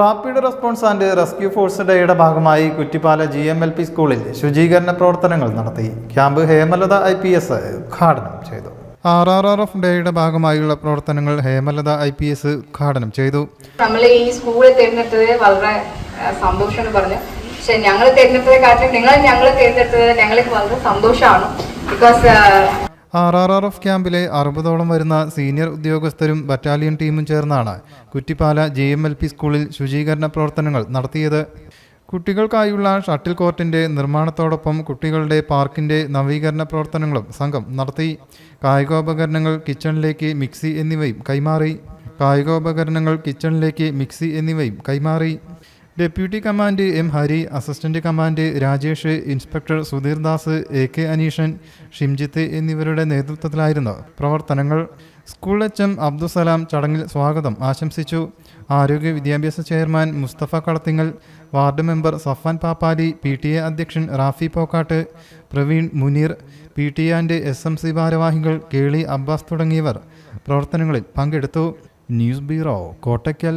Rapid response and rescue force ഡേയുടെ ഭാഗമായി Kuttippala G M L P സ്കൂളിൽ ശുചീകരണ പ്രവർത്തനങ്ങൾ നടത്തി. Camp Hemalatha I P S ഉദ്ഘാടനം ചെയ്തു. ആർ ആർ ആർ എഫ് ഡേയുടെ ഭാഗമായുള്ള പ്രവർത്തനങ്ങൾ ഹേമലത ഐ പി എസ് ഉദ്ഘാടനം ചെയ്തു. നമ്മൾ ഈ സ്കൂളിൽ തിരഞ്ഞെടുത്തത് വളരെ സന്തോഷം പറഞ്ഞു പക്ഷെ ഞങ്ങൾ കാര്യം നിങ്ങൾ ഞങ്ങൾ തിരഞ്ഞെടുത്തത് ഞങ്ങൾക്ക് വളരെ സന്തോഷമാണ്. Because R R R F ക്യാമ്പിലെ അറുപതോളം വരുന്ന സീനിയർ ഉദ്യോഗസ്ഥരും ബറ്റാലിയൻ ടീമും ചേർന്നാണ് Kuttippala J M L P സ്കൂളിൽ ശുചീകരണ പ്രവർത്തനങ്ങൾ നടത്തിയത്. കുട്ടികൾക്കായുള്ള ഷട്ടിൽ കോർട്ടിന്റെ നിർമ്മാണത്തോടൊപ്പം കുട്ടികളുടെ പാർക്കിന്റെ നവീകരണ പ്രവർത്തനങ്ങളും സംഘം നടത്തി. കായികോപകരണങ്ങൾ കിച്ചണിലേക്ക് മിക്സി എന്നിവയും കൈമാറി. കായികോപകരണങ്ങൾ കിച്ചണിലേക്ക് മിക്സി എന്നിവയും കൈമാറി. Deputy command M Hari assistant command Rajesh inspector Sudheer Das A K Aneeshan Shimjith എന്നിവരുടെ നേതൃത്വത്തിലായിരുന്നു പ്രവർത്തനങ്ങൾ. സ്കൂൾ എച്ച് എം അബ്ദുസലാം ചടങ്ങിൽ സ്വാഗതം ആശംസിച്ചു. ആരോഗ്യ വിദ്യാഭ്യാസ chairman Musthafa Kalathingal ward member Safan Pappali P T A അധ്യക്ഷൻ Rafi Pokkatt Praveen Muneer P T A and S M C ഭാരവാഹികൾ കേളി അബ്ബാസ് തുടങ്ങിയവർ പ്രവർത്തനങ്ങളിൽ പങ്കെടുത്തു. News bureau Kottakkal.